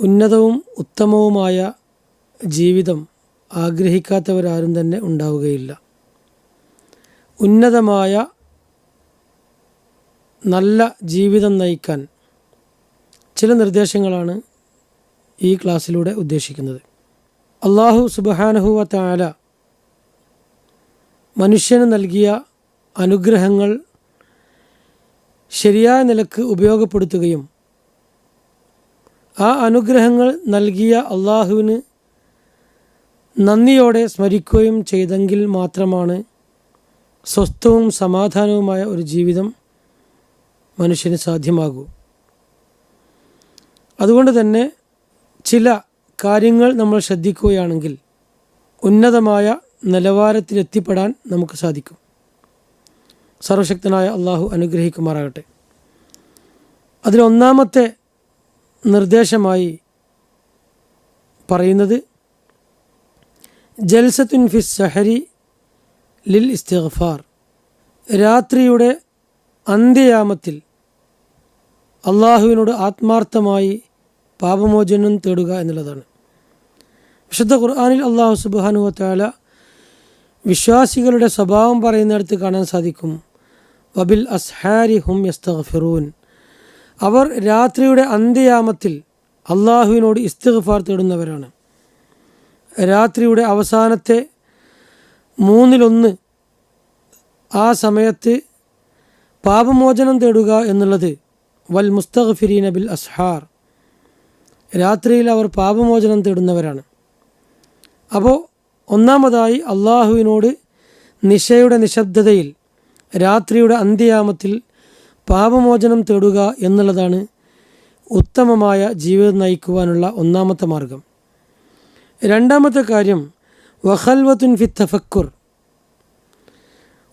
ഉന്നതവും ഉത്തമവുമായ ജീവിതം ആഗ്രഹിക്കാത്തവരാരും തന്നെ ഉണ്ടാവുകയില്ല. ഉന്നതമായ നല്ല ജീവിതം നയിക്കാൻ ചില നിർദ്ദേശങ്ങളാണ് ഈ ക്ലാസ്സിലൂടെ ഉദ്ദേശിക്കുന്നത്. അള്ളാഹു സുബഹാനഹുവ താല മനുഷ്യന് നൽകിയ അനുഗ്രഹങ്ങൾ ശരിയായ നിലയ്ക്ക് ഉപയോഗപ്പെടുത്തുകയും ആ അനുഗ്രഹങ്ങൾ നൽകിയ അള്ളാഹുവിന് നന്ദിയോടെ സ്മരിക്കുകയും ചെയ്തെങ്കിൽ മാത്രമാണ് സ്വസ്ഥവും സമാധാനവുമായ ഒരു ജീവിതം മനുഷ്യന് സാധ്യമാകൂ. അതുകൊണ്ട് തന്നെ ചില കാര്യങ്ങൾ നമ്മൾ ശ്രദ്ധിക്കുകയാണെങ്കിൽ ഉന്നതമായ നിലവാരത്തിലെത്തിപ്പെടാൻ നമുക്ക് സാധിക്കും. സർവശക്തനായ അള്ളാഹു അനുഗ്രഹിക്കുമാറാകട്ടെ. അതിലൊന്നാമത്തെ നിർദ്ദേശമായി പറയുന്നത് ജൽസത്തുൻ ഫിസ് സഹരി ലിൽ ഇസ്തിഗ്ഫാർ. രാത്രിയുടെ അന്ത്യയാമത്തിൽ അള്ളാഹുവിനോട് ആത്മാർത്ഥമായി പാപമോചനം തേടുക എന്നുള്ളതാണ്. വിശുദ്ധ ഖുർആാനിൽ അള്ളാഹു സുബാനു വാല വിശ്വാസികളുടെ സ്വഭാവം പറയുന്നിടത്ത് കാണാൻ സാധിക്കും. വബിൽ അസ്ഹാരി ഹും യസ്തഫിറൂൻ അവർ രാത്രിയുടെ അന്ത്യയാമത്തിൽ അള്ളാഹുവിനോട് ഇസ്തിഗ്ഫാർ തേടുന്നവരാണ്. രാത്രിയുടെ അവസാനത്തെ മൂന്നിലൊന്ന് ആ സമയത്ത് പാപമോചനം തേടുക എന്നുള്ളത് വൽ മുസ്തഗ്ഫിരീന ബിൽ അസ്ഹാർ. രാത്രിയിൽ അവർ പാപമോചനം തേടുന്നവരാണ്. അപ്പോൾ ഒന്നാമതായി അള്ളാഹുവിനോട് നിശയുടെ നിശബ്ദതയിൽ രാത്രിയുടെ അന്ത്യയാമത്തിൽ പാപമോചനം തേടുക എന്നുള്ളതാണ് ഉത്തമമായ ജീവിതം നയിക്കുവാനുള്ള ഒന്നാമത്തെ മാർഗം. രണ്ടാമത്തെ കാര്യം വഹൽവത്തുൻ ഫി തഫക്കുർ.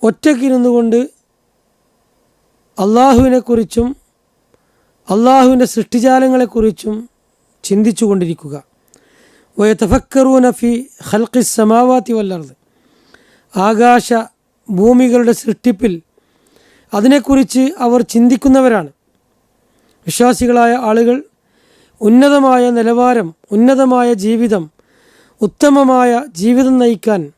ഒറ്റയ്ക്കിരുന്നു കൊണ്ട് അള്ളാഹുവിനെക്കുറിച്ചും അള്ളാഹുവിന്റെ സൃഷ്ടിജാലങ്ങളെക്കുറിച്ചും ചിന്തിച്ചു കൊണ്ടിരിക്കുക വയതഫക്കറൂന നഫി ഹൽക്കി സമാവാത്തി വല്ലർദ് ആകാശ ഭൂമികളുടെ സൃഷ്ടിപ്പിൽ അതിനെക്കുറിച്ച് അവർ ചിന്തിക്കുന്നവരാണ്. വിശ്വാസികളായ ആളുകൾ ഉന്നതമായ നിലവാരം ഉന്നതമായ ജീവിതം ഉത്തമമായ ജീവിതം നയിക്കാൻ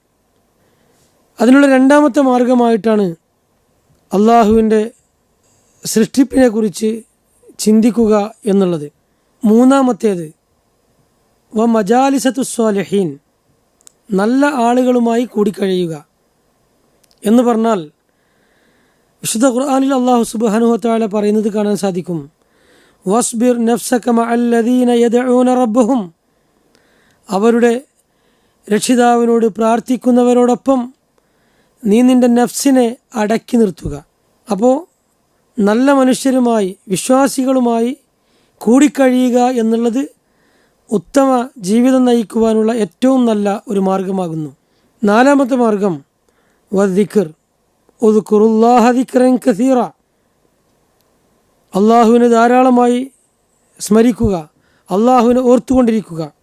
അതിനുള്ള രണ്ടാമത്തെ മാർഗമായിട്ടാണ് അള്ളാഹുവിന്റെ സൃഷ്ടിപ്പിനെക്കുറിച്ച് ചിന്തിക്കുക എന്നുള്ളത്. മൂന്നാമത്തേത് വ മജാലിസത്തു സ്വാലഹീൻ നല്ല ആളുകളുമായി കൂടിക്കഴിയുക എന്ന് പറഞ്ഞാൽ വിശുദ്ധ ഖുർആാനിൽ അള്ളാഹു സുബാനുഹത്താല പറയുന്നത് കാണാൻ സാധിക്കും. വസ്ബിർ യദഊന റബ്ബഹും. അവരുടെ രക്ഷിതാവിനോട് പ്രാർത്ഥിക്കുന്നവരോടൊപ്പം നീ നിന്റെ നഫ്സിനെ അടക്കി നിർത്തുക. അപ്പോൾ നല്ല മനുഷ്യരുമായി വിശ്വാസികളുമായി കൂടിക്കഴിയുക എന്നുള്ളത് ഉത്തമ ജീവിതം നയിക്കുവാനുള്ള ഏറ്റവും നല്ല ഒരു മാർഗമാകുന്നു. നാലാമത്തെ മാർഗം വദിക്കർ ഒതുക്കുറുല്ലാഹ ദിക്റൻ കസീറ. അള്ളാഹുവിനെ ധാരാളമായി സ്മരിക്കുക അള്ളാഹുവിനെ ഓർത്തുകൊണ്ടിരിക്കുക.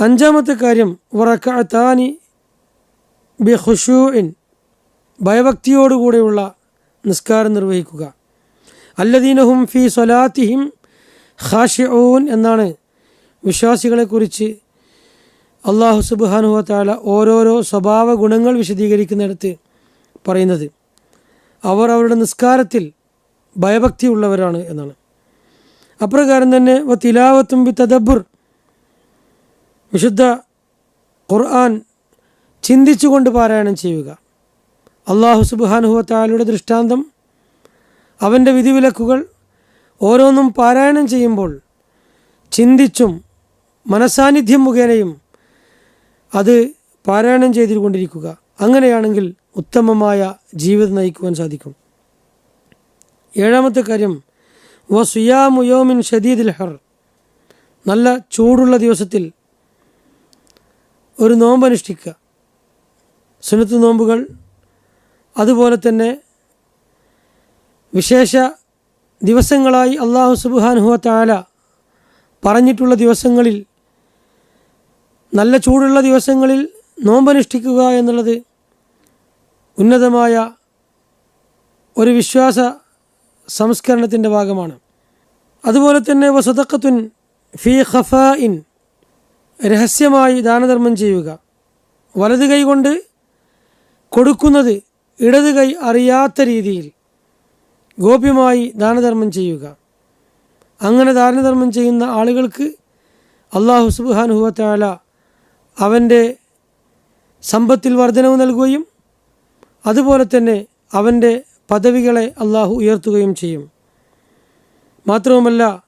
അഞ്ചാമത്തെ കാര്യം വറക്കാനി ബി ഹുഷൂഇൻ ഭയഭക്തിയോടുകൂടെയുള്ള നിസ്കാരം നിർവഹിക്കുക. അല്ലദീനഹും ഫി സ്വലാത്തിഹിം ഖാഷിഊൻ എന്നാണ് വിശ്വാസികളെക്കുറിച്ച് അള്ളാഹു സുബാനുഹ താല ഓരോരോ സ്വഭാവ ഗുണങ്ങൾ വിശദീകരിക്കുന്നിടത്ത് പറയുന്നത് അവർ അവരുടെ നിസ്കാരത്തിൽ ഭയഭക്തിയുള്ളവരാണ് എന്നാണ്. അപ്രകാരം തന്നെ തിലാവത്തും ബി തദബുർ വിശുദ്ധ ഖുർആൻ ചിന്തിച്ചുകൊണ്ട് പാരായണം ചെയ്യുക. അള്ളാഹു സുബാനുഹുവ താലയുടെ ദൃഷ്ടാന്തം അവന്റെ വിധിവിലക്കുകൾ ഓരോന്നും പാരായണം ചെയ്യുമ്പോൾ ചിന്തിച്ചും മനസാന്നിധ്യം മുഖേനയും അത് പാരായണം ചെയ്തുകൊണ്ടിരിക്കുക അങ്ങനെയാണെങ്കിൽ ഉത്തമമായ ജീവിതം നയിക്കുവാൻ സാധിക്കും. ഏഴാമത്തെ കാര്യം വ സുയാമുയോമിൻ ഷദീദുൽ ഹർ. നല്ല ചൂടുള്ള ദിവസത്തിൽ ഒരു നോമ്പ് അനുഷ്ഠിക്കുക. സുനത്ത് നോമ്പുകൾ അതുപോലെ തന്നെ വിശേഷ ദിവസങ്ങളായി അള്ളാഹു സുബാനുഹുവ താല പറഞ്ഞിട്ടുള്ള ദിവസങ്ങളിൽ നല്ല ചൂടുള്ള ദിവസങ്ങളിൽ നോമ്പനുഷ്ഠിക്കുക എന്നുള്ളത് ഉന്നതമായ ഒരു വിശ്വാസ സംസ്കരണത്തിന്റെ ഭാഗമാണ്. അതുപോലെ തന്നെ വസതക്കത്തുൻ ഫി ഖഫായിൻ രഹസ്യമായി ദാനധർമ്മം ചെയ്യുക. വലത് കൈ കൊണ്ട് കൊടുക്കുന്നത് ഇടത് കൈ അറിയാത്ത രീതിയിൽ ഗോപ്യമായി ദാനധർമ്മം ചെയ്യുക. അങ്ങനെ ദാനധർമ്മം ചെയ്യുന്ന ആളുകൾക്ക് അള്ളാഹു സുബാനുഹുവത്താല അവന്റെ സമ്പത്തിൽ വർധനവ് നൽകുകയും അതുപോലെ തന്നെ അവന്റെ പദവികളെ അള്ളാഹു ഉയർത്തുകയും ചെയ്യും. മാത്രവുമല്ല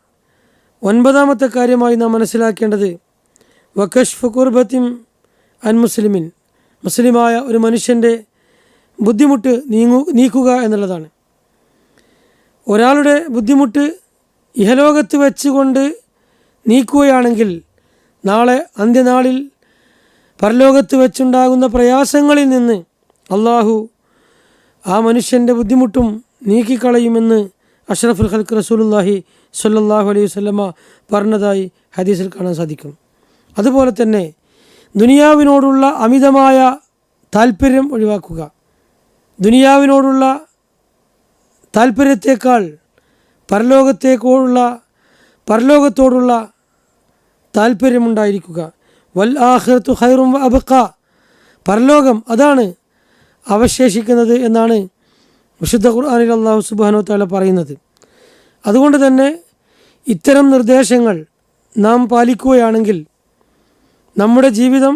ഒൻപതാമത്തെ കാര്യമായി നാം മനസ്സിലാക്കേണ്ടത് വക്കഷ് കുർബത്തിം അൻ മുസ്ലിമിൻ മുസ്ലിമായ ഒരു മനുഷ്യന്റെ ബുദ്ധിമുട്ട് നീങ്ങു നീക്കുക എന്നുള്ളതാണ്. ഒരാളുടെ ബുദ്ധിമുട്ട് ഇഹലോകത്ത് വെച്ചുകൊണ്ട് നീക്കുകയാണെങ്കിൽ നാളെ അന്ത്യനാളിൽ പരലോകത്ത് വെച്ചുണ്ടാകുന്ന പ്രയാസങ്ങളിൽ നിന്ന് അള്ളാഹു ആ മനുഷ്യന്റെ ബുദ്ധിമുട്ടും നീക്കിക്കളയുമെന്ന് അഷ്റഫുൽ ഖൽക്ക് റസൂലുല്ലാഹി സല്ലാഹു അലൈഹി വസ്ലമ പറഞ്ഞതായി ഹദീസിൽ കാണാൻ സാധിക്കും. അതുപോലെ തന്നെ ദുനിയാവിനോടുള്ള അമിതമായ താല്പര്യം ഒഴിവാക്കുക. ദുനിയാവിനോടുള്ള താല്പര്യത്തേക്കാൾ പരലോകത്തേക്കോടുള്ള പരലോകത്തോടുള്ള താല്പര്യമുണ്ടായിരിക്കുക വൽ ആഹ്റത്തു ഹൈറും അബക്ക പരലോകം അതാണ് അവശേഷിക്കുന്നത് എന്നാണ് വിശുദ്ധ ഖുർആാനിൽ അള്ളാഹു സുബാനോ താല പറയുന്നത്. അതുകൊണ്ട് തന്നെ ഇത്തരം നിർദ്ദേശങ്ങൾ നാം പാലിക്കുകയാണെങ്കിൽ നമ്മുടെ ജീവിതം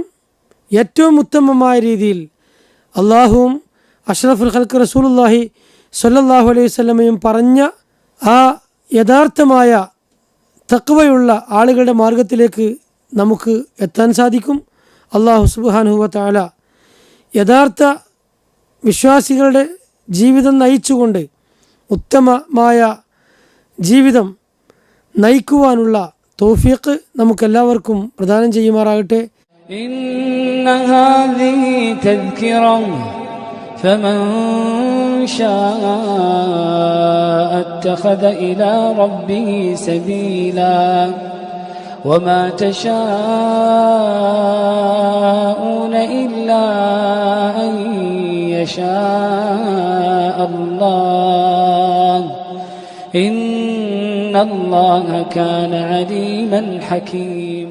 ഏറ്റവും ഉത്തമമായ രീതിയിൽ അള്ളാഹുവും അഷ്റഫുൽ ഹൽക്ക് റസൂലുല്ലാഹി സല്ലാഹു അലൈഹി സ്വലമയും പറഞ്ഞ ആ യഥാർത്ഥമായ തക്വയുള്ള ആളുകളുടെ മാർഗത്തിലേക്ക് നമുക്ക് എത്താൻ സാധിക്കും അള്ളാഹു സുബാനുഹുവ താല യഥാർത്ഥ വിശ്വാസികളുടെ ജീവിതം നയിച്ചുകൊണ്ട് ഉത്തമമായ ജീവിതം നയിക്കുവാനുള്ള തോഫീക്ക് നമുക്കെല്ലാവർക്കും പ്രദാനം ചെയ്യുമാറാകട്ടെ إن هذه تذكرة فمن شاء اتخذ إلى ربه سبيلا وما تشاءون إلا أن يشاء الله. إن الله كان عليما حكيما